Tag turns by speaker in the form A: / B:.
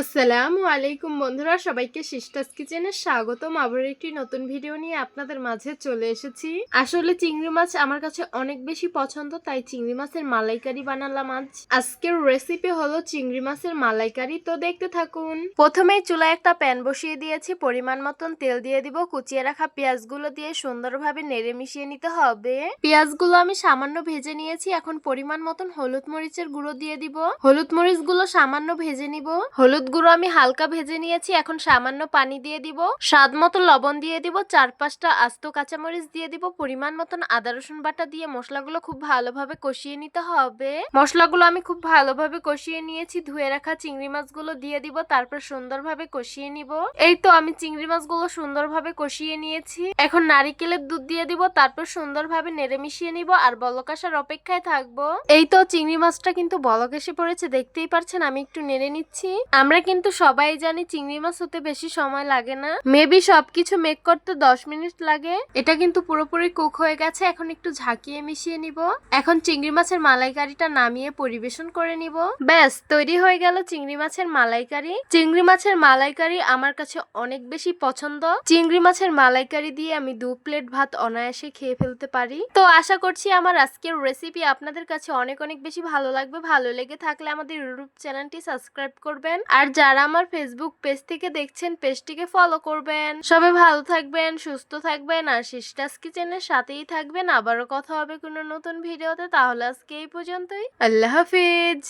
A: আসসালামু আলাইকুম বন্ধুরা, সবাইকে সিস্টাস কিচেনে স্বাগতম। আবার একটি নতুন ভিডিও নিয়ে আপনাদের মাঝে চলে এসেছি। আসলে চিংড়ি মাছ আমার কাছে অনেক বেশি পছন্দ, তাই চিংড়ি মাছের মালাইকারি বানালাম আজ। আজকের রেসিপি হলো চিংড়ি মাছের মালাইকারি। তো দেখতে থাকুন। প্রথমেই চুলায় একটা প্যান বসিয়ে দিয়েছি, পরিমাণ মতন তেল দিয়ে দিব। কুচিয়ে রাখা পেঁয়াজগুলো দিয়ে সুন্দরভাবে নেড়ে মিশিয়ে নিতে হবে। পেঁয়াজগুলো আমি সামান্য ভেজে নিয়েছি, এখন পরিমাণ মতন হলুদ মরিচের গুঁড়ো দিয়ে দিব। হলুদ মরিচগুলো সামান্য ভেজে নিব। হলুদ গুঁড়ো আমি হালকা ভেজে নিয়েছি, এখন সামান্য পানি দিয়ে দিব। স্বাদ মতো লবণ দিয়ে দিব চার পাঁচটা আস্ত কাঁচামরিচ দিয়ে দিব, পরিমাণ মতন আদা, রসুন বাটা দিয়ে মশলাগুলো খুব ভালোভাবে কষিয়ে নিতে হবে। মশলাগুলো আমি খুব ভালোভাবে কষিয়ে নিয়েছি, ধুয়ে রাখা চিংড়ি মাছগুলো দিয়ে দিব, তারপর সুন্দরভাবে কষিয়ে নিব। এই তো আমি চিংড়ি মাছগুলো সুন্দরভাবে কষিয়ে নিয়েছি। এখন নারিকেলের দুধ দিয়ে দিব, তারপর সুন্দরভাবে নেড়ে মিশিয়ে নিব আর বলক আসার অপেক্ষায় থাকব। এই তো চিংড়ি মাছটা কিন্তু বলক এসে পড়েছে, দেখতেই পারছেন, আমি একটু নেড়ে নিচ্ছি। আমরা কিন্তু সবাই জানি চিংড়ি মাছ হতে বেশি সময় লাগে না। মেবি সবকিছু মেক করতে দশ মিনিট লাগে। এটা কিন্তু পুরোপুরি কুক হয়ে গেছে, এখন একটু ঝাঁকিয়ে মিশিয়ে নিব। এখন চিংড়ি মাছের মালাইকারিটা নামিয়ে পরিবেশন করে নিব। ব্যাস, তৈরি হয়ে গেল চিংড়ি মাছের মালাইকারি। চিংড়ি মাছের মালাইকারি আমার কাছে অনেক বেশি পছন্দ। চিংড়ি মাছের মালাইকারি দিয়ে আমি দু প্লেট ভাত অনায়াসে খেয়ে ফেলতে পারি। তো আশা করছি আমার আজকের রেসিপি আপনাদের কাছে অনেক অনেক বেশি ভালো লাগবে। ভালো লেগে থাকলে আমাদের ইউটিউব চ্যানেলটি সাবস্ক্রাইব করবেন। আর যারা আমার ফেসবুক পেজ থেকে দেখছেন পেজটিকে ফলো করবেন। সবাই ভালো থাকবেন, সুস্থ থাকবেন, আর শিষ্টাস কিচেনের সাথেই থাকবেন। আবারও কথা হবে কোনো নতুন ভিডিওতে তাহলে আজকে এই পর্যন্তই। আল্লাহ হাফিজ।